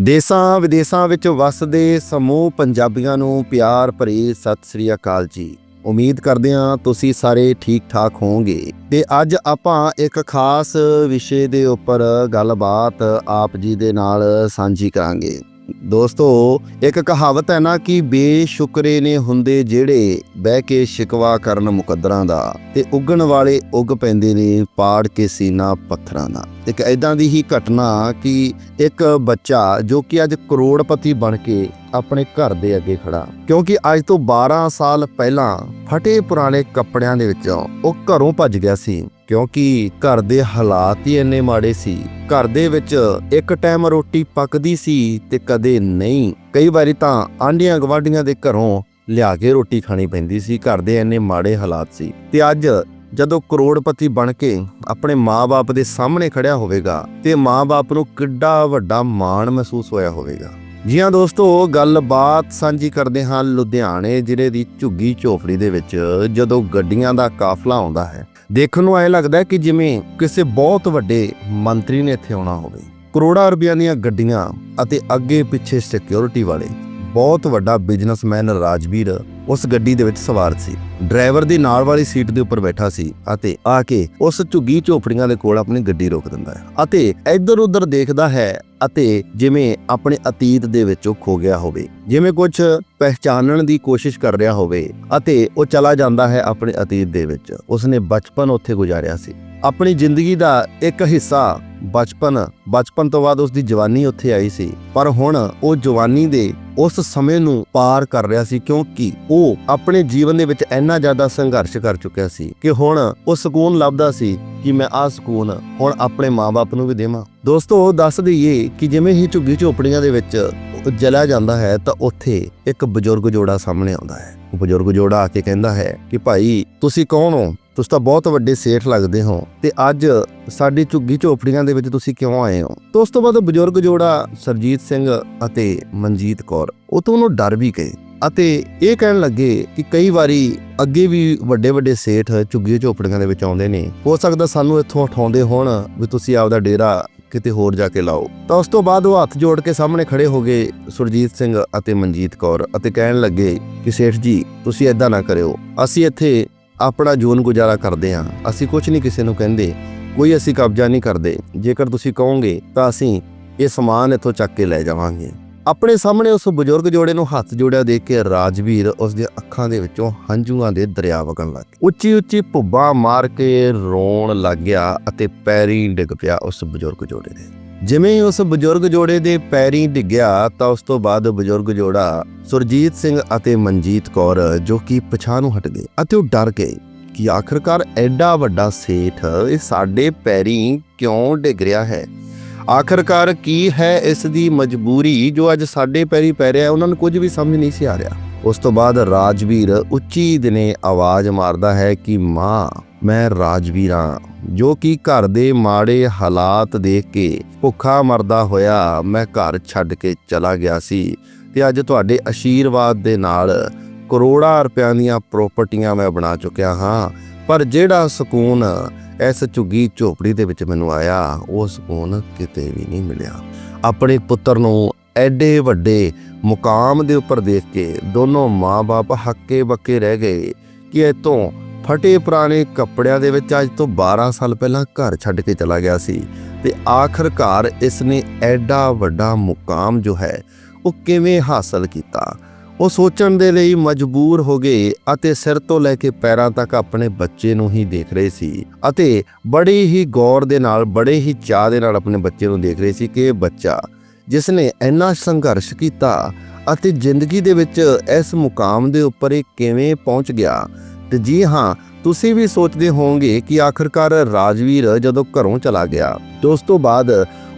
ਦੇਸਾਂ ਵਿਦੇਸਾਂ ਵਿੱਚ ਵਸਦੇ ਸਮੂਹ ਪੰਜਾਬੀਆਂ ਨੂੰ ਪਿਆਰ ਭਰੀ ਸਤਿ ਸ੍ਰੀ ਅਕਾਲ ਜੀ। ਉਮੀਦ ਕਰਦੇ ਹਾਂ ਤੁਸੀਂ ਸਾਰੇ ਠੀਕ ਠਾਕ ਹੋਵੋਗੇ। ਤੇ ਅੱਜ ਆਪਾਂ ਇੱਕ ਖਾਸ ਵਿਸ਼ੇ ਦੇ ਉੱਪਰ ਗੱਲਬਾਤ ਆਪ ਜੀ ਦੇ ਨਾਲ ਸਾਂਝੀ ਕਰਾਂਗੇ। ਦੋਸਤੋ, ਇੱਕ ਕਹਾਵਤ ਹੈ ਨਾ ਕਿ ਬੇਸ਼ੁਕਰੇ ਨੇ ਹੁੰਦੇ ਜਿਹੜੇ ਬਹਿ ਕੇ ਸ਼ਿਕਵਾ ਕਰਨ ਮੁਕੱਦਰਾਂ ਦਾ ਤੇ ਉੱਗਣ ਵਾਲੇ ਉੱਗ ਪੈਂਦੇ ਨੇ ਪਾੜ ਕੇ ਸੀਨਾ ਪੱਥਰਾਂ ਦਾ। ਇੱਕ ਐਦਾਂ ਦੀ ਹੀ ਘਟਨਾ ਕਿ ਇੱਕ ਬੱਚਾ ਜੋ ਕਿ ਅੱਜ ਕਰੋੜਪਤੀ ਬਣ ਕੇ ਆਪਣੇ ਘਰ ਦੇ ਅੱਗੇ ਖੜਾ, ਕਿਉਂਕਿ ਅੱਜ ਤੋਂ 12 ਸਾਲ ਪਹਿਲਾਂ ਫਟੇ ਪੁਰਾਣੇ ਕੱਪੜਿਆਂ ਦੇ ਵਿੱਚੋਂ ਉਹ ਘਰੋਂ ਭੱਜ ਗਿਆ ਸੀ। ਕਿਉਂਕਿ ਘਰ ਦੇ ਹਾਲਾਤ ਹੀ ਇੰਨੇ ਮਾੜੇ ਸੀ। ਘਰ ਦੇ ਵਿੱਚ ਇੱਕ ਟਾਈਮ ਰੋਟੀ ਪੱਕਦੀ ਸੀ ਤੇ ਕਦੇ ਨਹੀਂ। ਕਈ ਵਾਰੀ ਤਾਂ ਆਂਢੀਆਂ ਗਵਾਂਢੀਆਂ ਦੇ ਘਰੋਂ ਲਿਆ ਕੇ ਰੋਟੀ ਖਾਣੀ ਪੈਂਦੀ ਸੀ। ਘਰ ਦੇ ਇੰਨੇ ਮਾੜੇ ਹਾਲਾਤ ਸੀ। ਤੇ ਅੱਜ ਜਦੋਂ ਕਰੋੜਪਤੀ ਬਣ ਕੇ ਆਪਣੇ ਮਾਪੇ ਦੇ ਸਾਹਮਣੇ ਖੜਿਆ ਹੋਵੇਗਾ ਤੇ ਮਾਪੇ ਨੂੰ ਕਿੱਡਾ ਵੱਡਾ ਮਾਣ ਮਹਿਸੂਸ ਹੋਇਆ ਹੋਵੇਗਾ। ਜੀ ਹਾਂ ਦੋਸਤੋ, ਗੱਲਬਾਤ ਸਾਂਝੀ ਕਰਦੇ ਹਾਂ ਲੁਧਿਆਣੇ ਜ਼ਿਲ੍ਹੇ ਦੀ ਝੁੱਗੀ ਝੋਪੜੀ ਦੇ ਵਿੱਚ ਜਦੋਂ ਗੱਡੀਆਂ ਦਾ ਕਾਫਲਾ ਆਉਂਦਾ ਹੈ ਦੇਖਣ ਨੂੰ ਐ ਲੱਗਦਾ ਕਿ ਜਿਵੇਂ ਕਿਸੇ ਬਹੁਤ ਵੱਡੇ ਮੰਤਰੀ ਨੇ ਇੱਥੇ ਆਉਣਾ ਹੋਵੇ। ਕਰੋੜਾਂ ਰੁਪਈਆਂ ਦੀਆਂ ਗੱਡੀਆਂ ਅਤੇ ਅੱਗੇ ਪਿੱਛੇ ਸਿਕਿਉਰਿਟੀ ਵਾਲੇ ਬਹੁਤ ਵੱਡਾ ਬਿਜ਼ਨਸਮੈਨ ਰਾਜਵੀਰ ਉਸ ਗੱਡੀ ਦੇ ਵਿੱਚ ਸਵਾਰ ਸੀ। ਡਰਾਈਵਰ ਦੀ ਨਾਲ ਵਾਲੀ ਸੀਟ ਦੇ ਉੱਪਰ ਬੈਠਾ ਸੀ ਅਤੇ ਆ ਕੇ ਉਸ ਝੁੱਗੀ ਝੋਪੜੀਆਂ ਦੇ ਕੋਲ ਆਪਣੀ ਗੱਡੀ ਰੋਕ ਦਿੰਦਾ ਹੈ ਅਤੇ ਇੱਧਰ ਉੱਧਰ ਦੇਖਦਾ ਹੈ ਅਤੇ ਜਿਵੇਂ ਆਪਣੇ ਅਤੀਤ ਦੇ ਵਿੱਚ ਉਹ ਖੋ ਗਿਆ ਹੋਵੇ, ਜਿਵੇਂ ਕੁਝ ਪਹਿਚਾਨਣ ਦੀ ਕੋਸ਼ਿਸ਼ ਕਰ ਰਿਹਾ ਹੋਵੇ ਅਤੇ ਉਹ ਚਲਾ ਜਾਂਦਾ ਹੈ ਆਪਣੇ ਅਤੀਤ ਦੇ ਵਿੱਚ। ਉਸਨੇ ਬਚਪਨ ਉੱਥੇ ਗੁਜ਼ਾਰਿਆ ਸੀ। ਆਪਣੀ ਜ਼ਿੰਦਗੀ ਦਾ ਇੱਕ ਹਿੱਸਾ ਬਚਪਨ ਬਚਪਨ ਤੋਂ ਬਾਅਦ ਉਸ ਦੀ ਜਵਾਨੀ ਉੱਥੇ ਆਈ ਸੀ। ਪਰ ਹੁਣ ਉਹ ਜਵਾਨੀ ਦੇ ਉਸ ਸਮੇਂ ਨੂੰ ਪਾਰ ਕਰ ਰਿਹਾ ਸੀ ਕਿਉਂਕਿ ਉਹ ਆਪਣੇ ਜੀਵਨ ਦੇ ਵਿੱਚ ਇੰਨਾ ਜ਼ਿਆਦਾ ਸੰਘਰਸ਼ ਕਰ ਚੁੱਕਿਆ ਸੀ ਕਿ ਹੁਣ ਉਹ ਸਕੂਨ ਲੱਭਦਾ ਸੀ ਕਿ ਮੈਂ ਆਹ ਸਕੂਨ ਹੁਣ ਆਪਣੇ ਮਾਪੇ ਨੂੰ ਵੀ ਦੇਵਾਂ। ਦੋਸਤੋ ਦੱਸ ਦਈਏ ਕਿ ਜਿਵੇਂ ਹੀ ਝੁੱਗੀ ਝੋਪੜੀਆਂ ਦੇ ਵਿੱਚ ਉਹ ਜਲਿਆ ਜਾਂਦਾ ਹੈ ਤਾਂ ਉੱਥੇ ਇੱਕ ਬਜ਼ੁਰਗ ਜੋੜਾ ਸਾਹਮਣੇ ਆਉਂਦਾ ਹੈ। ਉਹ ਬਜ਼ੁਰਗ ਜੋੜਾ ਆ ਕੇ ਕਹਿੰਦਾ ਹੈ ਕਿ ਭਾਈ, ਤੁਸੀਂ ਕੌਣ ਹੋ? ਤੁਸੀਂ ਤਾਂ ਬਹੁਤ ਵੱਡੇ ਸੇਠ ਲੱਗਦੇ ਹੋ ਤੇ ਅੱਜ ਸਾਡੀ ਝੁੱਗੀ ਝੋਪੜੀਆਂ ਦੇ ਵਿੱਚ ਤੁਸੀਂ ਕਿਉਂ ਆਏ ਹੋ? ਤੋਂ ਉਸ ਤੋਂ ਬਾਅਦ ਬਜ਼ੁਰਗ ਜੋੜਾ ਸਰਜੀਤ ਸਿੰਘ ਅਤੇ ਮਨਜੀਤ ਕੌਰ, ਉਹ ਤੋਂ ਉਹਨੂੰ ਡਰ ਵੀ ਗਏ ਅਤੇ ਇਹ ਕਹਿਣ ਲੱਗੇ ਕਿ ਕਈ ਵਾਰੀ ਅੱਗੇ ਵੀ ਵੱਡੇ ਵੱਡੇ ਸੇਠ ਝੁੱਗੀ ਝੋਪੜੀਆਂ ਦੇ ਵਿੱਚ ਆਉਂਦੇ ਨੇ। ਹੋ ਸਕਦਾ ਸਾਨੂੰ ਇੱਥੋਂ ਉਠਾਉਂਦੇ ਹੋਣ ਵੀ ਤੁਸੀਂ ਆਪਦਾ ਡੇਰਾ ਕਿਤੇ ਹੋਰ ਜਾ ਕੇ ਲਾਓ। ਤਾਂ ਉਸ ਤੋਂ ਬਾਅਦ ਉਹ ਹੱਥ ਜੋੜ ਕੇ ਸਾਹਮਣੇ ਖੜੇ ਹੋ ਗਏ ਸੁਰਜੀਤ ਸਿੰਘ ਅਤੇ ਮਨਜੀਤ ਕੌਰ ਅਤੇ ਕਹਿਣ ਲੱਗੇ ਕਿ ਸੇਠ ਜੀ, ਤੁਸੀਂ ਐਦਾਂ ਨਾ ਕਰਿਓ, ਅਸੀਂ ਇੱਥੇ ਆਪਣਾ ਜੂਨ ਗੁਜ਼ਾਰਾ ਕਰਦੇ ਹਾਂ। ਅਸੀਂ ਕੁਝ ਨਹੀਂ ਕਿਸੇ ਨੂੰ ਕਹਿੰਦੇ। ਕੋਈ ਅਸੀਂ ਕਬਜ਼ਾ ਨਹੀਂ ਕਰਦੇ। ਜੇਕਰ ਤੁਸੀਂ ਕਹੋਗੇ, ਤਾਂ ਅਸੀਂ ਇਹ ਸਮਾਨ ਇੱਥੋਂ ਚੱਕ ਕੇ ਲੈ ਜਾਵਾਂਗੇ। ਆਪਣੇ ਸਾਹਮਣੇ ਉਸ ਬਜ਼ੁਰਗ ਜੋੜੇ ਨੂੰ ਹੱਥ ਜੋੜਿਆ ਦੇਖ ਕੇ ਰਾਜਵੀਰ ਉਸ ਦੀਆਂ ਅੱਖਾਂ ਦੇ ਵਿੱਚੋਂ ਹੰਝੂਆਂ ਦੇ ਦਰਿਆ ਵਗਣ ਲੱਗ ਗਏ। ਉੱਚੀ ਉੱਚੀ ਭੁੱਬਾਂ ਮਾਰ ਕੇ ਰੋਣ ਲੱਗ ਗਿਆ ਅਤੇ ਪੈਰੀਂ ਡਿੱਗ ਪਿਆ ਉਸ ਬਜ਼ੁਰਗ ਜੋੜੇ ਦੇ। ਜਿਵੇਂ ਉਸ ਬਜ਼ੁਰਗ ਜੋੜੇ ਦੇ ਪੈਰੀਂ ਡਿੱਗਿਆ ਤਾਂ ਉਸ ਤੋਂ ਬਾਅਦ ਬਜ਼ੁਰਗ ਜੋੜਾ ਸੁਰਜੀਤ ਸਿੰਘ ਅਤੇ ਮਨਜੀਤ ਕੌਰ ਜੋ ਕਿ ਪਛਾਣ ਹਟ ਗਏ ਅਤੇ ਉਹ ਡਰ ਗਏ ਕਿ ਆਖਰਕਾਰ ਐਡਾ ਵੱਡਾ ਸੇਠ ਇਹ ਸਾਡੇ ਪੈਰੀਂ ਕਿਉਂ ਡਿੱਗ ਰਿਹਾ ਹੈ? ਆਖਰਕਾਰ ਕੀ ਹੈ ਇਸ ਦੀ ਮਜਬੂਰੀ ਜੋ ਅੱਜ ਸਾਡੇ ਪੈਰੀ ਪੈ ਰਿਹਾ ਉਹਨਾਂ ਨੂੰ ਕੁਝ ਵੀ ਸਮਝ ਨਹੀਂ ਸੀ ਆ ਰਿਹਾ। ਉਸ ਤੋਂ ਬਾਅਦ ਰਾਜਵੀਰ ਉੱਚੀ ਦਿਨੇ ਆਵਾਜ਼ ਮਾਰਦਾ ਹੈ ਕਿ ਮਾਂ ਮੈਂ ਰਾਜਵੀਰ ਹਾਂ, ਜੋ ਕਿ ਘਰ ਦੇ ਮਾੜੇ ਹਾਲਾਤ ਦੇਖ ਕੇ ਭੁੱਖਾ ਮਰਦਾ ਹੋਇਆ ਮੈਂ ਘਰ ਛੱਡ ਕੇ ਚਲਾ ਗਿਆ ਸੀ ਤੇ ਅੱਜ ਤੁਹਾਡੇ ਅਸ਼ੀਰਵਾਦ ਦੇ ਨਾਲ ਕਰੋੜਾਂ ਰੁਪਇਆਂ ਦੀਆਂ ਪ੍ਰਾਪਰਟੀਆਂ ਮੈਂ ਬਣਾ ਚੁੱਕਿਆ ਹਾਂ। ਪਰ ਜਿਹੜਾ ਸਕੂਨ ਇਸ ਝੁੱਗੀ ਝੋਪੜੀ ਦੇ ਵਿੱਚ ਮੈਨੂੰ ਆਇਆ, ਉਹ ਸਕੂਨ ਕਿਤੇ ਵੀ ਨਹੀਂ ਮਿਲਿਆ। ਆਪਣੇ ਪੁੱਤਰ ਨੂੰ ਐਡੇ ਵੱਡੇ ਮੁਕਾਮ ਦੇ ਉੱਪਰ ਦੇਖ ਕੇ ਦੋਨੋਂ ਮਾਪੇ ਹੱਕੇ ਬੱਕੇ ਰਹਿ ਗਏ ਕਿ ਇਤੋਂ ਫਟੇ ਪੁਰਾਣੇ ਕੱਪੜਿਆਂ ਦੇ ਵਿੱਚ ਅੱਜ ਤੋਂ 12 ਸਾਲ ਪਹਿਲਾਂ ਘਰ ਛੱਡ ਕੇ ਚਲਾ ਗਿਆ ਸੀ ਤੇ ਆਖਰਕਾਰ ਇਸ ਨੇ ਐਡਾ ਵੱਡਾ ਮੁਕਾਮ ਜੋ ਹੈ, ਉਹ ਕਿਵੇਂ ਹਾਸਲ ਕੀਤਾ? ਉਹ ਸੋਚਣ ਦੇ ਲਈ ਮਜਬੂਰ ਹੋ ਗਏ ਅਤੇ ਸਿਰ ਤੋਂ ਲੈ ਕੇ ਪੈਰਾਂ ਤੱਕ ਆਪਣੇ ਬੱਚੇ ਨੂੰ ਹੀ ਦੇਖ ਰਹੇ ਸੀ ਅਤੇ ਬੜੇ ਹੀ ਗੌਰ ਦੇ ਨਾਲ, ਬੜੇ ਹੀ ਚਾਹ ਦੇ ਨਾਲ ਆਪਣੇ ਬੱਚੇ ਨੂੰ ਦੇਖ ਰਹੇ ਸੀ ਕਿ ਇਹ ਬੱਚਾ ਜਿਸ ਨੇ ਇੰਨਾ ਸੰਘਰਸ਼ ਕੀਤਾ ਅਤੇ ਜ਼ਿੰਦਗੀ ਦੇ ਵਿੱਚ ਇਸ ਮੁਕਾਮ ਦੇ ਉੱਪਰ ਇਹ ਕਿਵੇਂ ਪਹੁੰਚ ਗਿਆ ਤੇ ਜੀ ਹਾਂ, ਤੁਸੀਂ ਵੀ ਸੋਚਦੇ ਹੋਵੋਗੇ ਕਿ ਆਖਰਕਾਰ ਰਾਜਵੀਰ ਜਦੋਂ ਘਰੋਂ ਚਲਾ ਗਿਆ ਤੇ ਉਸ ਤੋਂ ਬਾਅਦ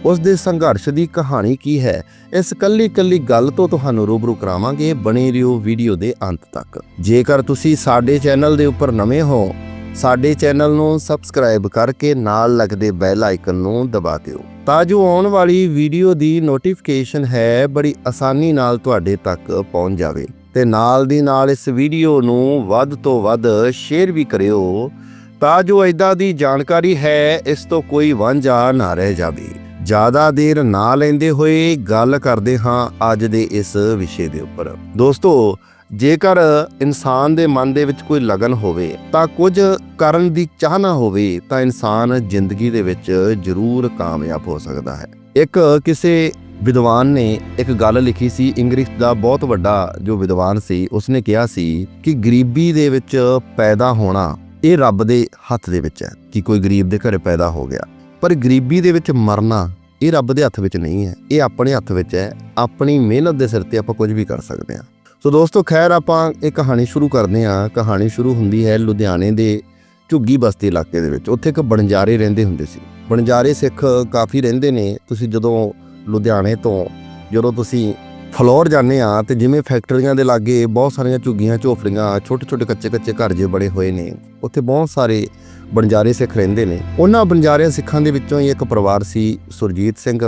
ਉਸ ਦੇ ਸੰਘਰਸ਼ ਦੀ ਕਹਾਣੀ ਕੀ ਹੈ, ਇਸ ਕੱਲੀ ਕੱਲੀ ਗੱਲ ਤੋਂ ਤੁਹਾਨੂੰ ਰੂਬਰੂ ਕਰਾਵਾਂਗੇ ਬਣੇ ਰਹੋ ਵੀਡੀਓ ਦੇ ਅੰਤ ਤੱਕ। ਜੇਕਰ ਤੁਸੀਂ ਸਾਡੇ ਚੈਨਲ ਦੇ ਉੱਪਰ ਨਵੇਂ ਹੋ, ਸਾਡੇ ਚੈਨਲ ਨੂੰ ਸਬਸਕ੍ਰਾਈਬ ਕਰਕੇ ਨਾਲ ਲੱਗਦੇ ਬੈਲ ਆਈਕਨ ਨੂੰ ਦਬਾ ਦਿਓ। ਤਾਂ ਜੋ ਆਉਣ ਵਾਲੀ ਵੀਡੀਓ ਦੀ ਨੋਟੀਫਿਕੇਸ਼ਨ ਹੈ, ਬੜੀ ਆਸਾਨੀ ਨਾਲ ਤੁਹਾਡੇ ਤੱਕ ਪਹੁੰਚ ਜਾਵੇ। ਤੇ ਨਾਲ ਦੀ ਨਾਲ ਇਸ ਵੀਡੀਓ ਨੂੰ ਵੱਧ ਤੋਂ ਵੱਧ ਸ਼ੇਅਰ ਵੀ ਕਰਿਓ ਤਾਂ ਜੋ ਇਦਾਂ ਦੀ ਜਾਣਕਾਰੀ ਹੈ, ਇਸ ਤੋਂ ਕੋਈ ਵਾਂਝਾ ਨਾ ਰਹਿ ਜਾਵੇ। ਜ਼ਿਆਦਾ ਦੇਰ ਨਾ ਲੈਂਦੇ ਹੋਏ ਗੱਲ ਕਰਦੇ ਹਾਂ ਅੱਜ ਦੇ ਇਸ ਵਿਸ਼ੇ ਦੇ ਉੱਪਰ। ਦੋਸਤੋ, ਜੇਕਰ ਇਨਸਾਨ ਦੇ ਮਨ ਦੇ ਵਿੱਚ ਕੋਈ ਲਗਨ ਹੋਵੇ, ਤਾਂ ਕੁਝ ਕਰਨ ਦੀ ਚਾਹਨਾ ਹੋਵੇ, ਤਾਂ ਇਨਸਾਨ ਜ਼ਿੰਦਗੀ ਦੇ ਵਿੱਚ ਜ਼ਰੂਰ ਕਾਮਯਾਬ ਹੋ ਸਕਦਾ ਹੈ। ਇੱਕ ਕਿਸੇ ਵਿਦਵਾਨ ਨੇ ਇੱਕ ਗੱਲ ਲਿਖੀ ਸੀ ਇੰਗਲਿਸ਼ ਦਾ ਬਹੁਤ ਵੱਡਾ ਜੋ ਵਿਦਵਾਨ ਸੀ, ਉਸਨੇ ਕਿਹਾ ਸੀ ਕਿ ਗਰੀਬੀ ਦੇ ਵਿੱਚ ਪੈਦਾ ਹੋਣਾ ਇਹ ਰੱਬ ਦੇ ਹੱਥ ਦੇ ਵਿੱਚ ਹੈ ਕਿ ਕੋਈ ਗਰੀਬ ਦੇ ਘਰੇ ਪੈਦਾ ਹੋ ਗਿਆ। ਪਰ ਗਰੀਬੀ ਦੇ ਵਿੱਚ ਮਰਨਾ ਇਹ ਰੱਬ ਦੇ ਹੱਥ ਵਿੱਚ ਨਹੀਂ ਹੈ, ਇਹ ਆਪਣੇ ਹੱਥ ਵਿੱਚ ਹੈ, ਆਪਣੀ ਮਿਹਨਤ ਦੇ ਸਿਰ ਤੇ ਆਪਾਂ ਕੁਝ ਵੀ ਕਰ ਸਕਦੇ ਹਾਂ। ਸੋ ਦੋਸਤੋ, ਖੈਰ ਆਪਾਂ ਇਹ ਕਹਾਣੀ ਸ਼ੁਰੂ ਕਰਦੇ ਹਾਂ। ਕਹਾਣੀ ਸ਼ੁਰੂ ਹੁੰਦੀ ਹੈ ਲੁਧਿਆਣੇ ਦੇ ਝੁੱਗੀ ਬਸਤੀ ਇਲਾਕੇ ਦੇ ਵਿੱਚ। ਉੱਥੇ ਇੱਕ ਬਣਜਾਰੇ ਰਹਿੰਦੇ ਹੁੰਦੇ ਸੀ। ਬਣਜਾਰੇ ਸਿੱਖ ਕਾਫੀ ਰਹਿੰਦੇ ਨੇ। ਤੁਸੀਂ ਜਦੋਂ ਲੁਧਿਆਣੇ ਤੋਂ, ਜਦੋਂ ਤੁਸੀਂ ਫਲੋਰ ਜਾਂਦੇ ਆ ਤੇ ਜਿਵੇਂ ਫੈਕਟਰੀਆਂ ਦੇ ਲਾਗੇ ਬਹੁਤ ਸਾਰੀਆਂ ਝੁੱਗੀਆਂ ਝੋਪੜੀਆਂ ਛੋਟੇ ਛੋਟੇ ਕੱਚੇ ਕੱਚੇ ਘਰ ਜੇ ਬਣੇ ਹੋਏ ਨੇ, ਉੱਥੇ ਬਹੁਤ ਸਾਰੇ ਬਣਜਾਰੇ ਸਿੱਖ ਰਹਿੰਦੇ ਨੇ। ਉਹਨਾਂ ਬਣਜਾਰੇ ਸਿੱਖਾਂ ਦੇ ਵਿੱਚੋਂ ਹੀ ਇੱਕ ਪਰਿਵਾਰ ਸੀ ਸੁਰਜੀਤ ਸਿੰਘ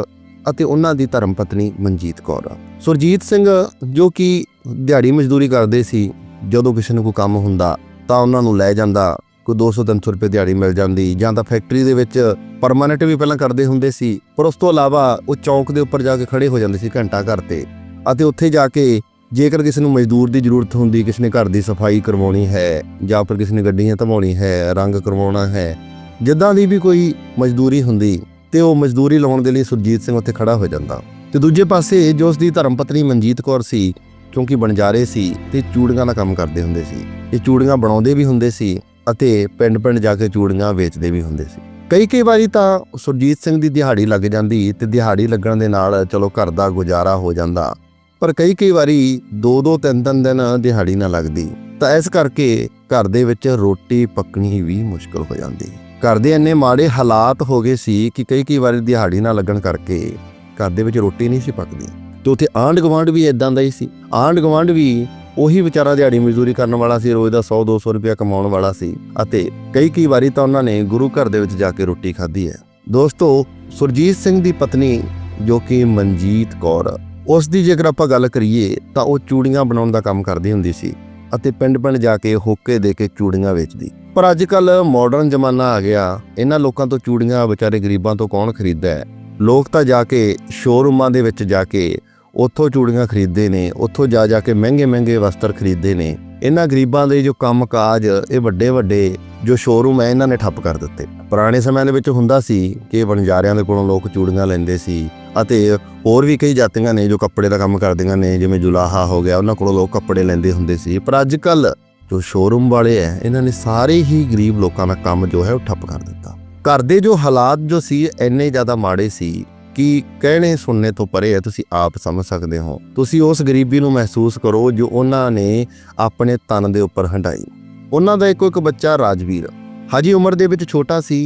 ਅਤੇ ਉਹਨਾਂ ਦੀ ਧਰਮ ਪਤਨੀ ਮਨਜੀਤ ਕੌਰ। ਸੁਰਜੀਤ ਸਿੰਘ ਜੋ ਕਿ ਦਿਹਾੜੀ ਮਜ਼ਦੂਰੀ ਕਰਦੇ ਸੀ, ਜਦੋਂ ਕਿਸੇ ਨੂੰ ਕੋਈ ਕੰਮ ਹੁੰਦਾ ਤਾਂ ਉਹਨਾਂ ਨੂੰ ਲੈ ਜਾਂਦਾ ਕੋਈ 200 300 ਰੁਪਏ ਦਿਹਾੜੀ ਮਿਲ ਜਾਂਦੀ ਜਾਂ ਤਾਂ ਫੈਕਟਰੀ ਦੇ ਵਿੱਚ ਪਰਮਾਨੈਂਟ ਵੀ ਪਹਿਲਾਂ ਕਰਦੇ ਹੁੰਦੇ ਸੀ, ਪਰ ਉਸ ਤੋਂ ਇਲਾਵਾ ਉਹ ਚੌਂਕ ਦੇ ਉੱਪਰ ਜਾ ਕੇ ਖੜੇ ਹੋ ਜਾਂਦੇ ਸੀ ਘੰਟਾ ਘਰ ਤੇ ਅਤੇ ਉੱਥੇ ਜਾ ਕੇ ਜੇਕਰ ਕਿਸੇ ਨੂੰ ਮਜ਼ਦੂਰ ਦੀ ਜ਼ਰੂਰਤ ਹੁੰਦੀ, ਕਿਸੇ ਨੇ ਘਰ ਦੀ ਸਫ਼ਾਈ ਕਰਵਾਉਣੀ ਹੈ ਜਾਂ ਫਿਰ ਕਿਸੇ ਨੇ ਗੱਡੀਆਂ ਧਵਾਉਣੀ ਹੈ, ਰੰਗ ਕਰਵਾਉਣਾ ਹੈ, ਜਿੱਦਾਂ ਦੀ ਵੀ ਕੋਈ ਮਜ਼ਦੂਰੀ ਹੁੰਦੀ ਤੇ ਉਹ ਮਜ਼ਦੂਰੀ ਲਾਉਣ ਦੇ ਲਈ ਸੁਰਜੀਤ ਸਿੰਘ ਉੱਥੇ ਖੜਾ ਹੋ ਜਾਂਦਾ। ਤੇ ਦੂਜੇ ਪਾਸੇ ਜੋ ਉਸ ਦੀ ਧਰਮ ਪਤਨੀ ਮਨਜੀਤ ਕੌਰ ਸੀ ਕਿਉਂਕਿ ਬਣਜਾਰੇ ਸੀ ਤੇ ਚੂੜੀਆਂ ਦਾ ਕੰਮ ਕਰਦੇ ਹੁੰਦੇ ਸੀ। ਇਹ ਚੂੜੀਆਂ ਬਣਾਉਂਦੇ ਵੀ ਹੁੰਦੇ ਸੀ ਅਤੇ ਪਿੰਡ-ਪਿੰਡ ਜਾ ਕੇ ਚੂੜੀਆਂ ਵੇਚਦੇ ਵੀ ਹੁੰਦੇ ਸੀ। ਕਈ ਕਈ ਵਾਰੀ ਤਾਂ ਸੁਰਜੀਤ ਸਿੰਘ ਦੀ ਦਿਹਾੜੀ ਲੱਗ ਜਾਂਦੀ ਤੇ ਦਿਹਾੜੀ ਲੱਗਣ ਦੇ ਨਾਲ ਚਲੋ ਘਰ ਦਾ ਗੁਜ਼ਾਰਾ ਹੋ ਜਾਂਦਾ। ਪਰ ਕਈ ਕਈ ਵਾਰੀ ਦੋ ਦੋ, ਤਿੰਨ ਤਿੰਨ ਦਿਨ ਦਿਹਾੜੀ ਨਾ ਲੱਗਦੀ। ਤਾਂ ਇਸ ਕਰਕੇ ਘਰ ਦੇ ਵਿੱਚ ਰੋਟੀ ਪੱਕਣੀ ਵੀ ਮੁਸ਼ਕਲ ਹੋ ਜਾਂਦੀ। ਘਰ ਦੇ ਇੰਨੇ ਮਾੜੇ ਹਾਲਾਤ ਹੋ ਗਏ ਸੀ ਕਿ ਕਈ ਕਈ ਵਾਰੀ ਦਿਹਾੜੀ ਨਾ ਲੱਗਣ ਕਰਕੇ ਘਰ ਦੇ ਵਿੱਚ ਰੋਟੀ ਨਹੀਂ ਸੀ ਪੱਕਦੀ। ਤੇ ਉੱਥੇ ਆਂਢ ਗੁਆਂਢ ਵੀ ਇਦਾਂ ਦਾ ਹੀ ਸੀ। ਆਂਢ ਗੁਆਂਢ ਵੀ ਉਹੀ ਵਿਚਾਰਾ ਦਿਹਾੜੀ ਮਜ਼ਦੂਰੀ ਕਰਨ ਵਾਲਾ ਸੀ, ਰੋਜ਼ ਦਾ 100 200 ਰੁਪਇਆ ਕਮਾਉਣ ਵਾਲਾ ਸੀ ਅਤੇ ਕਈ ਕਈ ਵਾਰੀ ਤਾਂ ਉਹਨਾਂ ਨੇ ਗੁਰੂ ਘਰ ਦੇ ਵਿੱਚ ਜਾ ਕੇ ਰੋਟੀ ਖਾਧੀ ਹੈ। ਦੋਸਤੋ, ਸੁਰਜੀਤ ਸਿੰਘ ਦੀ ਪਤਨੀ ਜੋ ਕਿ ਮਨਜੀਤ ਕੌਰ, ਉਸ ਦੀ ਜੇਕਰ ਆਪਾਂ ਗੱਲ ਕਰੀਏ ਤਾਂ ਉਹ ਚੂੜੀਆਂ ਬਣਾਉਣ ਦਾ ਕੰਮ ਕਰਦੀ ਹੁੰਦੀ ਸੀ ਅਤੇ ਪਿੰਡ-ਪਿੰਡ ਜਾ ਕੇ ਹੋਕੇ ਦੇ ਕੇ ਚੂੜੀਆਂ ਵੇਚਦੀ। ਪਰ ਅੱਜ ਕੱਲ ਮਾਡਰਨ ਜ਼ਮਾਨਾ ਆ ਗਿਆ, ਇਹਨਾਂ ਲੋਕਾਂ ਤੋਂ ਚੂੜੀਆਂ ਵਿਚਾਰੇ ਗਰੀਬਾਂ ਤੋਂ ਕੌਣ ਖਰੀਦਦਾ ਹੈ? ਲੋਕ ਤਾਂ ਜਾ ਕੇ ਸ਼ੋਰੂਮਾਂ ਦੇ ਵਿੱਚ ਜਾ ਕੇ ਉੱਥੋਂ ਚੂੜੀਆਂ ਖਰੀਦਦੇ ਨੇ, ਉੱਥੋਂ ਜਾ ਜਾ ਕੇ ਮਹਿੰਗੇ-ਮਹਿੰਗੇ ਵਸਤਰ ਖਰੀਦਦੇ ਨੇ। ਇਹਨਾਂ ਗਰੀਬਾਂ ਦੇ ਜੋ ਕੰਮਕਾਜ, ਇਹ ਵੱਡੇ-ਵੱਡੇ ਜੋ ਸ਼ੋਰੂਮ ਹੈ, ਇਹਨਾਂ ਨੇ ਠੱਪ ਕਰ ਦਿੱਤੇ। ਪੁਰਾਣੇ ਸਮਿਆਂ ਦੇ ਵਿੱਚ ਹੁੰਦਾ ਸੀ ਕਿ ਵਣਜਾਰਿਆਂ ਦੇ ਕੋਲੋਂ ਲੋਕ ਚੂੜੀਆਂ ਲੈਂਦੇ ਸੀ ਅਤੇ ਹੋਰ ਵੀ ਕਈ ਜਾਤੀਆਂ ਨੇ ਜੋ ਕੱਪੜੇ ਦਾ ਕੰਮ ਕਰਦੀਆਂ ਨੇ, ਜਿਵੇਂ ਜੁਲਾਹਾ ਹੋ ਗਿਆ, ਉਹਨਾਂ ਕੋਲੋਂ ਲੋਕ ਕੱਪੜੇ ਲੈਂਦੇ ਹੁੰਦੇ ਸੀ। ਪਰ ਅੱਜ ਕੱਲ ਜੋ ਸ਼ੋਰੂਮ ਵਾਲੇ ਐ ਇਹਨਾਂ ਨੇ ਸਾਰੇ ਹੀ ਗਰੀਬ ਲੋਕਾਂ ਦਾ ਕੰਮ ਜੋ ਹੈ, ਉਹ ਠੱਪ ਕਰ ਦਿੱਤਾ। ਘਰ ਦੇ ਜੋ ਹਾਲਾਤ ਜੋ ਸੀ, ਇੰਨੇ ਜ਼ਿਆਦਾ ਮਾੜੇ ਸੀ ਕਿ ਕਹਿਣੇ ਸੁਣਨੇ ਤੋਂ ਪਰੇ ਹੈ, ਤੁਸੀਂ ਆਪ ਸਮਝ ਸਕਦੇ ਹੋ। ਤੁਸੀਂ ਉਸ ਗਰੀਬੀ ਨੂੰ ਮਹਿਸੂਸ ਕਰੋ ਜੋ ਉਹਨਾਂ ਨੇ ਆਪਣੇ ਤਨ ਦੇ ਉੱਪਰ ਹੰਡਾਈ ਉਹਨਾਂ ਦਾ ਇੱਕੋ ਇੱਕ ਬੱਚਾ ਰਾਜਵੀਰ। ਹਾਜੀ ਉਮਰ ਦੇ ਵਿੱਚ ਛੋਟਾ ਸੀ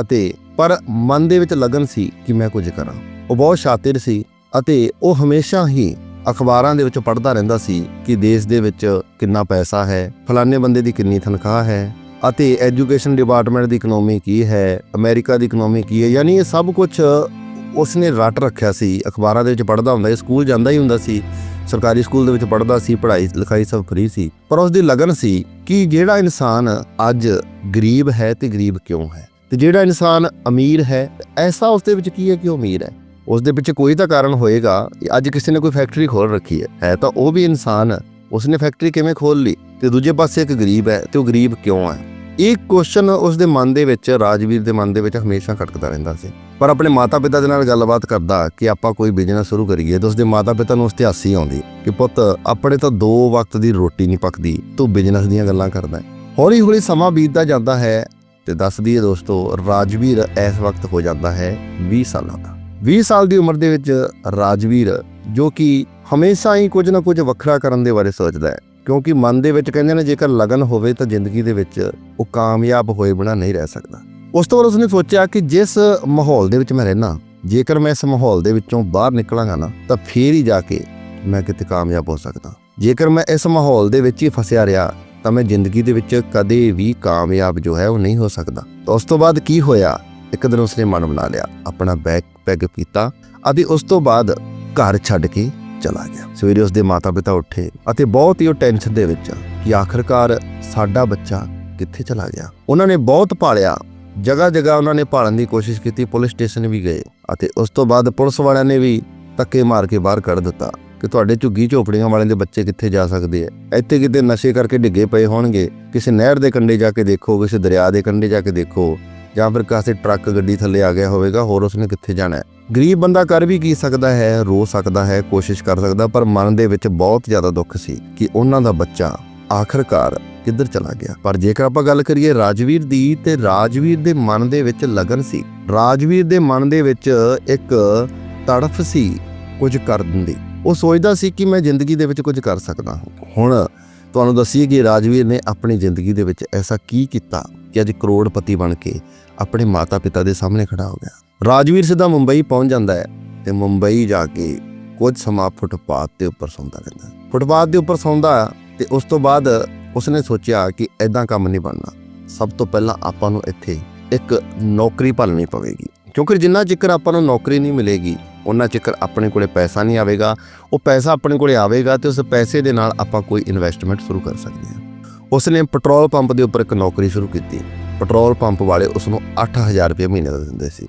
ਅਤੇ ਪਰ ਮਨ ਦੇ ਵਿੱਚ ਲਗਨ ਸੀ ਕਿ ਮੈਂ ਕੁਝ ਕਰਾਂ। ਉਹ ਬਹੁਤ ਸ਼ਾਤਿਰ ਸੀ ਅਤੇ ਉਹ ਹਮੇਸ਼ਾ ਹੀ ਅਖਬਾਰਾਂ ਦੇ ਵਿੱਚ ਪੜ੍ਹਦਾ ਰਹਿੰਦਾ ਸੀ ਕਿ ਦੇਸ਼ ਦੇ ਵਿੱਚ ਕਿੰਨਾ ਪੈਸਾ ਹੈ, ਫਲਾਣੇ ਬੰਦੇ ਦੀ ਕਿੰਨੀ ਤਨਖਾਹ ਹੈ ਅਤੇ ਐਜੂਕੇਸ਼ਨ ਡਿਪਾਰਟਮੈਂਟ ਦੀ ਇਕਨੋਮੀ ਕੀ ਹੈ, ਅਮਰੀਕਾ ਦੀ ਇਕਨੋਮੀ ਕੀ ਹੈ, ਯਾਨੀ ਇਹ ਸਭ ਕੁਝ ਉਸਨੇ ਰੱਟ ਰੱਖਿਆ ਸੀ। ਅਖਬਾਰਾਂ ਦੇ ਵਿੱਚ ਪੜ੍ਹਦਾ ਹੁੰਦਾ ਸੀ, ਸਕੂਲ ਜਾਂਦਾ ਹੀ ਹੁੰਦਾ ਸੀ। ਸਰਕਾਰੀ ਸਕੂਲ ਦੇ ਵਿੱਚ ਪੜ੍ਹਦਾ ਸੀ, ਪੜ੍ਹਾਈ ਲਿਖਾਈ ਸਭ ਫਰੀ ਸੀ। ਪਰ ਉਸ ਦੀ ਲਗਨ ਸੀ ਕਿ ਜਿਹੜਾ ਇਨਸਾਨ ਅੱਜ ਗਰੀਬ ਹੈ ਤੇ ਗਰੀਬ ਕਿਉਂ ਹੈ? ਤੇ ਜਿਹੜਾ ਇਨਸਾਨ ਅਮੀਰ ਹੈ, ਐਸਾ ਉਸ ਦੇ ਵਿੱਚ ਕੀ ਹੈ ਕਿ ਉਹ ਅਮੀਰ ਹੈ? ਉਸ ਦੇ ਪਿੱਛੇ ਕੋਈ ਤਾਂ ਕਾਰਨ ਹੋਏਗਾ ਅੱਜ ਕਿਸੇ ਨੇ ਕੋਈ ਫੈਕਟਰੀ ਖੋਲ ਰੱਖੀ ਹੈ। ਹੈ ਤਾਂ ਉਹ ਵੀ ਇਨਸਾਨ, ਉਸਨੇ ਫੈਕਟਰੀ ਕਿਵੇਂ ਖੋਲ ਲਈ? ਤੇ ਦੂਜੇ ਪਾਸੇ ਇੱਕ ਗਰੀਬ ਹੈ ਤੇ ਉਹ ਗਰੀਬ ਕਿਉਂ ਹੈ? ਇਹ ਕੁਐਸਚਨ ਉਸ ਦੇ ਮਨ ਦੇ ਵਿੱਚ, ਰਾਜਵੀਰ ਦੇ ਮਨ ਦੇ ਵਿੱਚ ਹਮੇਸ਼ਾ ਖਟਕਦਾ ਰਹਿੰਦਾ ਸੀ। ਪਰ ਆਪਣੇ ਮਾਤਾ-ਪਿਤਾ ਦੇ ਨਾਲ ਗੱਲਬਾਤ ਕਰਦਾ ਕਿ ਆਪਾਂ ਕੋਈ ਬਿਜ਼ਨਸ ਸ਼ੁਰੂ ਕਰੀਏ ਤਾਂ ਉਸਦੇ ਮਾਤਾ-ਪਿਤਾ ਨੂੰ ਉਸ ਤੇ ਹਾਸੀ ਆਉਂਦੀ ਕਿ ਪੁੱਤ, ਆਪਣੇ ਤਾਂ ਦੋ ਵਕਤ ਦੀ ਰੋਟੀ ਨਹੀਂ ਪੱਕਦੀ, ਤੂੰ ਬਿਜ਼ਨਸ ਦੀਆਂ ਗੱਲਾਂ ਕਰਦਾ ਹੌਲੀ-ਹੌਲੀ ਸਮਾਂ ਬੀਤਦਾ ਜਾਂਦਾ ਹੈ ਤੇ ਦੱਸਦੀ ਹੈ ਦੋਸਤੋ, ਰਾਜਵੀਰ ਇਸ ਵਕਤ ਹੋ ਜਾਂਦਾ ਹੈ 20 ਸਾਲਾਂ ਦਾ। 20 ਸਾਲ ਦੀ ਉਮਰ ਦੇ ਵਿੱਚ ਰਾਜਵੀਰ, ਜੋ ਕਿ ਹਮੇਸ਼ਾ ਹੀ ਕੁਝ ਨਾ ਕੁਝ ਵੱਖਰਾ ਕਰਨ ਦੇ ਬਾਰੇ ਸੋਚਦਾ ਹੈ, ਕਿਉਂਕਿ ਮਨ ਦੇ ਵਿੱਚ ਕਹਿੰਦੇ ਨੇ ਜੇਕਰ ਲਗਨ ਹੋਵੇ ਤਾਂ ਜ਼ਿੰਦਗੀ ਦੇ ਵਿੱਚ ਉਹ ਕਾਮਯਾਬ ਹੋਏ ਬਿਨਾ ਨਹੀਂ ਰਹਿ ਸਕਦਾ। ਉਸ ਤੋਂ ਬਾਅਦ ਉਸਨੇ ਸੋਚਿਆ ਕਿ ਜਿਸ ਮਾਹੌਲ ਦੇ ਵਿੱਚ ਮੈਂ ਰਹਿਣਾ ਜੇਕਰ ਮੈਂ ਇਸ ਮਾਹੌਲ ਦੇ ਵਿੱਚੋਂ ਬਾਹਰ ਨਿਕਲਾਂਗਾ ਨਾ, ਤਾਂ ਫੇਰ ਹੀ ਜਾ ਕੇ ਮੈਂ ਕਿਤੇ ਕਾਮਯਾਬ ਹੋ ਸਕਦਾ। ਜੇਕਰ ਮੈਂ ਇਸ ਮਾਹੌਲ ਦੇ ਵਿੱਚ ਹੀ ਫਸਿਆ ਰਿਹਾ, ਤਾਂ ਮੈਂ ਜ਼ਿੰਦਗੀ ਦੇ ਵਿੱਚ ਕਦੇ ਵੀ ਕਾਮਯਾਬ ਜੋ ਹੈ ਉਹ ਨਹੀਂ ਹੋ ਸਕਦਾ। ਤਾਂ ਉਸ ਤੋਂ ਬਾਅਦ ਕੀ ਹੋਇਆ? ਇੱਕ ਦਿਨ ਉਸਨੇ ਮਨ ਬਣਾ ਲਿਆ, ਆਪਣਾ ਬੈਗ ਪੈਗ ਕੀਤਾ ਅਤੇ ਉਸ ਤੋਂ ਬਾਅਦ ਘਰ ਛੱਡ ਕੇ ਚਲਾ ਗਿਆ। ਸਵੇਰੇ ਉਸਦੇ ਮਾਤਾ-ਪਿਤਾ ਉੱਠੇ ਅਤੇ ਬਹੁਤ ਹੀ ਉਹ ਟੈਨਸ਼ਨ ਦੇ ਵਿੱਚ ਕਿ ਆਖਰਕਾਰ ਸਾਡਾ ਬੱਚਾ ਕਿੱਥੇ ਚਲਾ ਗਿਆ? ਉਹਨਾਂ ਨੇ ਬਹੁਤ ਪਾਲਿਆ ਜਗ੍ਹਾ ਜਗ੍ਹਾ ਉਹਨਾਂ ਨੇ ਭਾਲਣ ਦੀ ਕੋਸ਼ਿਸ਼ ਕੀਤੀ, ਪੁਲਿਸ ਸਟੇਸ਼ਨ ਵੀ ਗਏ ਅਤੇ ਉਸ ਤੋਂ ਬਾਅਦ ਪੁਲਿਸ ਵਾਲਿਆਂ ਨੇ ਵੀ ਧੱਕੇ ਮਾਰ ਕੇ ਬਾਹਰ ਕੱਢ ਦਿੱਤਾ ਕਿ ਤੁਹਾਡੇ ਝੁੱਗੀ ਝੋਪੜੀਆਂ ਵਾਲਿਆਂ ਦੇ ਬੱਚੇ ਕਿੱਥੇ ਜਾ ਸਕਦੇ ਆ। ਇੱਥੇ ਕਿਤੇ ਨਸ਼ੇ ਕਰਕੇ ਡਿੱਗੇ ਪਏ ਹੋਣਗੇ। ਕਿਸੇ ਨਹਿਰ ਦੇ ਕੰਢੇ ਜਾ ਕੇ ਦੇਖੋ, ਕਿਸੇ ਦਰਿਆ ਦੇ ਕੰਢੇ ਜਾ ਕੇ ਦੇਖੋ ਜਾਂ ਫਿਰ ਕਾਸੇ ਟਰੱਕ ਗੱਡੀ ਥੱਲੇ ਆ ਗਿਆ ਹੋਵੇਗਾ, ਹੋਰ ਉਸਨੇ ਕਿੱਥੇ ਜਾਣਾ ਹੈ? ਗਰੀਬ ਬੰਦਾ ਕਰ ਵੀ ਕੀ ਸਕਦਾ ਹੈ, ਰੋ ਸਕਦਾ ਹੈ, ਕੋਸ਼ਿਸ਼ ਕਰ ਸਕਦਾ, ਪਰ ਮਨ ਦੇ ਵਿੱਚ ਬਹੁਤ ਜ਼ਿਆਦਾ ਦੁੱਖ ਸੀ ਕਿ ਉਹਨਾਂ ਦਾ ਬੱਚਾ ਆਖਰਕਾਰ ਕਿੱਧਰ ਚਲਾ ਗਿਆ? ਪਰ ਜੇਕਰ ਆਪਾਂ ਗੱਲ ਕਰੀਏ ਰਾਜਵੀਰ ਦੀ, ਤੇ ਰਾਜਵੀਰ ਦੇ ਮਨ ਦੇ ਵਿੱਚ ਲਗਨ ਸੀ। ਰਾਜਵੀਰ ਦੇ ਮਨ ਦੇ ਵਿੱਚ ਇੱਕ ਤੜਫ ਸੀ ਕੁਝ ਕਰਨ ਦੀ। ਉਹ ਸੋਚਦਾ ਸੀ ਕਿ ਮੈਂ ਜ਼ਿੰਦਗੀ ਦੇ ਵਿੱਚ ਕੁਝ ਕਰ ਸਕਦਾ ਹਾਂ। ਹੁਣ ਤੁਹਾਨੂੰ ਦੱਸੀਏ ਕਿ ਰਾਜਵੀਰ ਨੇ ਆਪਣੀ ਜ਼ਿੰਦਗੀ ਦੇ ਵਿੱਚ ਐਸਾ ਕੀ ਕੀਤਾ ਕਿ ਅੱਜ ਕਰੋੜਪਤੀ ਬਣ ਕੇ ਆਪਣੇ ਮਾਤਾ-ਪਿਤਾ ਦੇ ਸਾਹਮਣੇ ਖੜਾ ਹੋ ਗਿਆ। ਰਾਜਵੀਰ ਸਿੱਧਾ ਮੁੰਬਈ ਪਹੁੰਚ ਜਾਂਦਾ ਹੈ ਤੇ ਮੁੰਬਈ ਜਾ ਕੇ ਕੁਝ ਸਮਾਂ ਫੁੱਟਪਾਥ ਦੇ ਉੱਪਰ ਸੌਂਦਾ ਰਹਿੰਦਾ ਹੈ। ਫੁੱਟਪਾਥ ਦੇ ਉੱਪਰ ਸੌਂਦਾ ਤੇ ਉਸ ਤੋਂ ਬਾਅਦ ਉਸਨੇ ਸੋਚਿਆ ਕਿ ਐਦਾਂ ਕੰਮ ਨਹੀਂ ਬਣਨਾ। ਸਭ ਤੋਂ ਪਹਿਲਾਂ ਆਪਾਂ ਨੂੰ ਇੱਥੇ ਇੱਕ ਨੌਕਰੀ ਭਾਲਣੀ ਪਵੇਗੀ। ਕਿਉਂਕਿ ਜਿੰਨਾ ਚਿਕਰ ਆਪਾਂ ਨੂੰ ਨੌਕਰੀ ਨਹੀਂ ਮਿਲੇਗੀ ਉਹਨਾਂ ਚਿਕਰ ਆਪਣੇ ਕੋਲੇ ਪੈਸਾ ਨਹੀਂ ਆਵੇਗਾ। ਉਹ ਪੈਸਾ ਆਪਣੇ ਕੋਲੇ ਆਵੇਗਾ ਤੇ ਉਸ ਪੈਸੇ ਦੇ ਨਾਲ ਆਪਾਂ ਕੋਈ ਇਨਵੈਸਟਮੈਂਟ ਸ਼ੁਰੂ ਕਰ ਸਕਦੇ ਹਾਂ। ਉਸਨੇ ਪੈਟਰੋਲ ਪੰਪ ਦੇ ਉੱਪਰ ਇੱਕ ਨੌਕਰੀ ਸ਼ੁਰੂ ਕੀਤੀ। ਪੈਟਰੋਲ ਪੰਪ ਵਾਲੇ ਉਸ ਨੂੰ 8000 ਰੁਪਏ ਮਹੀਨੇ ਦਾ ਦਿੰਦੇ ਸੀ।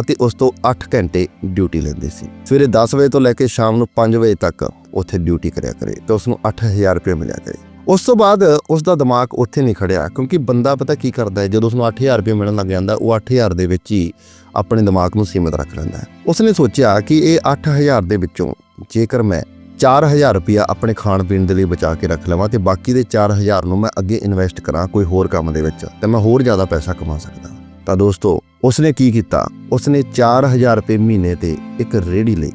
ਅਤੇ ਉਸ ਤੋਂ 8 ਘੰਟੇ ਡਿਊਟੀ ਲੈਂਦੇ ਸੀ। ਸਵੇਰੇ 10 ਵਜੇ ਤੋਂ ਲੈ ਕੇ ਸ਼ਾਮ ਨੂੰ 5 ਵਜੇ ਤੱਕ ਉੱਥੇ ਡਿਊਟੀ ਕਰਿਆ ਕਰੇ ਤੇ ਉਸ ਨੂੰ 8000 ਰੁਪਏ ਮਿਲਿਆ ਕਰੇ। ਉਸ ਤੋਂ ਬਾਅਦ ਉਸ ਦਾ ਦਿਮਾਗ ਉੱਥੇ ਨਹੀਂ ਖੜਿਆ ਕਿਉਂਕਿ ਬੰਦਾ ਪਤਾ ਕੀ ਕਰਦਾ ਹੈ, ਜਦੋਂ ਉਸ ਨੂੰ 8000 ਰੁਪਏ ਮਿਲਣ ਲੱਗ ਜਾਂਦਾ, ਉਹ 8000 ਦੇ ਵਿੱਚ ਹੀ ਆਪਣੇ ਦਿਮਾਗ ਨੂੰ ਸੀਮਿਤ ਰੱਖ ਲੈਂਦਾ ਹੈ। ਉਸਨੇ ਸੋਚਿਆ ਕਿ ਇਹ 8000 ਦੇ ਵਿੱਚੋਂ ਜੇਕਰ ਮੈਂ 4000 ਰੁਪਇਆ ਆਪਣੇ ਖਾਣ ਪੀਣ ਦੇ ਲਈ ਬਚਾ ਕੇ ਰੱਖ ਲਵਾਂ ਤੇ ਬਾਕੀ ਦੇ 4000 ਨੂੰ ਮੈਂ ਅੱਗੇ ਇਨਵੈਸਟ ਕਰਾਂ ਕੋਈ ਹੋਰ ਕੰਮ ਦੇ ਵਿੱਚ, ਤੇ ਮੈਂ ਹੋਰ ਜ਼ਿਆਦਾ ਪੈਸਾ ਕਮਾ ਸਕਦਾ। ਤਾਂ ਦੋਸਤੋ, ਉਸਨੇ ਕੀ ਕੀਤਾ? ਉਸਨੇ 4000 ਰੁਪਏ ਮਹੀਨੇ ਤੇ ਇੱਕ ਰੇੜੀ ਲਈ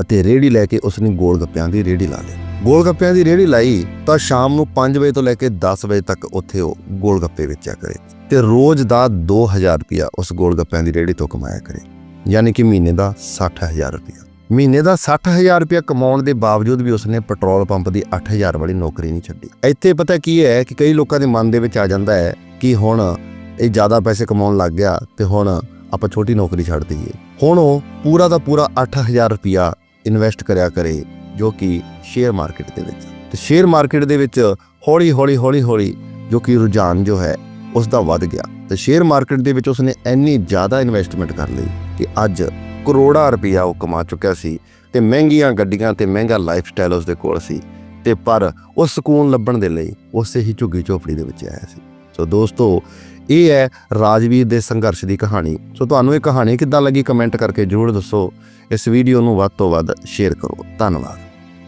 ਅਤੇ ਰੇੜੀ ਲੈ ਕੇ ਉਸਨੇ ਗੋਲ ਗੱਪਿਆਂ ਦੀ ਰੇੜੀ ਲਾ ਲਈ। ਗੋਲ ਗੱਪਿਆਂ ਦੀ ਰੇੜੀ ਲਾਈ ਤਾਂ ਸ਼ਾਮ ਨੂੰ 5 ਵਜੇ ਤੋਂ ਲੈ ਕੇ 10 ਵਜੇ ਤੱਕ ਉੱਥੇ ਉਹ ਗੋਲ ਗੱਪੇ ਵੇਚਿਆ ਕਰੇ ਤੇ ਰੋਜ਼ ਦਾ 2000 ਰੁਪਇਆ ਉਸ ਗੋਲ ਗੱਪਿਆਂ ਦੀ ਰੇੜੀ ਤੋਂ ਕਮਾਇਆ ਕਰੇ, ਯਾਨੀ ਕਿ ਮਹੀਨੇ ਦਾ 60000 ਰੁਪਇਆ। ਮਹੀਨੇ ਦਾ 60000 ਰੁਪਇਆ ਕਮਾਉਣ ਦੇ ਬਾਵਜੂਦ ਵੀ ਉਸਨੇ ਪੈਟਰੋਲ ਪੰਪ ਦੀ 8000 ਵਾਲੀ ਨੌਕਰੀ ਨਹੀਂ ਛੱਡੀ। ਇੱਥੇ ਪਤਾ ਕੀ ਹੈ ਕਿ ਕਈ ਲੋਕਾਂ ਦੇ ਮਨ ਦੇ ਵਿੱਚ ਆ ਜਾਂਦਾ ਹੈ ਕਿ ਹੁਣ ਇਹ ਜ਼ਿਆਦਾ ਪੈਸੇ ਕਮਾਉਣ ਲੱਗ ਗਿਆ ਤੇ ਹੁਣ ਆਪਾਂ ਛੋਟੀ ਨੌਕਰੀ ਛੱਡ ਦਈਏ। ਹੁਣ ਉਹ ਪੂਰਾ ਦਾ ਪੂਰਾ 8000 ਰੁਪਇਆ ਇਨਵੈਸਟ ਕਰਿਆ ਕਰੇ ਜੋ ਕਿ ਸ਼ੇਅਰ ਮਾਰਕੀਟ ਦੇ ਵਿੱਚ। ਤੇ ਸ਼ੇਅਰ ਮਾਰਕੀਟ ਦੇ ਵਿੱਚ ਹੌਲੀ ਹੌਲੀ ਹੌਲੀ ਹੌਲੀ ਜੋ ਕਿ ਰੁਝਾਨ ਜੋ ਹੈ, ਉਸ ਦਾ ਵੱਧ ਗਿਆ। ਤੇ ਸ਼ੇਅਰ ਮਾਰਕੀਟ ਦੇ ਵਿੱਚ ਉਸਨੇ ਇੰਨੀ ਜ਼ਿਆਦਾ ਇਨਵੈਸਟਮੈਂਟ ਕਰ ਲਈ ਕਿ ਅੱਜ ਕਰੋੜਾਂ ਰੁਪਇਆ ਉਹ ਕਮਾ ਚੁੱਕਿਆ ਸੀ ਤੇ ਮਹਿੰਗੀਆਂ ਗੱਡੀਆਂ ਤੇ ਮਹਿੰਗਾ ਲਾਈਫ ਸਟਾਈਲ ਉਸ ਦੇ ਕੋਲ ਸੀ। ਤੇ ਪਰ ਉਹ ਸਕੂਨ ਲੱਭਣ ਦੇ ਲਈ ਉਸੇ ਹੀ ਝੁੱਗੀ ਝੋਪੜੀ ਦੇ ਵਿੱਚ ਆਇਆ ਸੀ। ਸੋ ਦੋਸਤੋ ਇਹ ਹੈ ਰਾਜਵੀਰ ਦੇ ਸੰਘਰਸ਼ ਦੀ ਕਹਾਣੀ। ਸੋ ਤੁਹਾਨੂੰ ਇਹ ਕਹਾਣੀ ਕਿੱਦਾਂ ਲੱਗੀ ਕਮੈਂਟ ਕਰਕੇ ਜਰੂਰ ਦੱਸੋ। ਇਸ ਵੀਡੀਓ ਨੂੰ ਵੱਧ ਤੋਂ ਵੱਧ ਸ਼ੇਅਰ ਕਰੋ। ਧੰਨਵਾਦ।